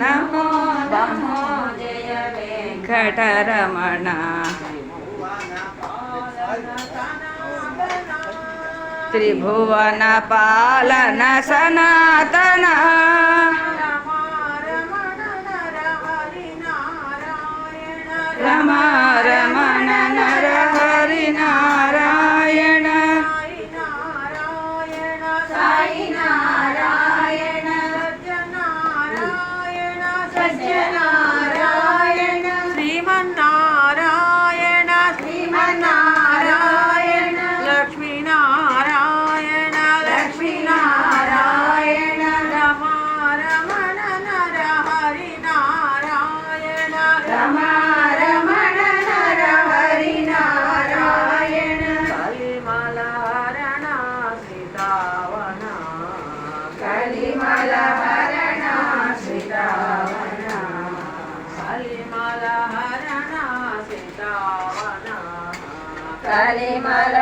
नमो नमो जय घटरमणा त्रिभुवन पालन सनातन रमा रमण नर हरि नारायण साई నారాయణ శ్రీమన్నారాయణ శ్రీమన్నారాయణ లక్ష్మీనారాయణ లక్ష్మీనారాయణ రమ రమణ నర హరి నారాయణ రమ రమణ నర హరి నారాయణ కలిమలారణ సీతావణ కలిమలహ కలిమల హరణ సింతావన కలిమల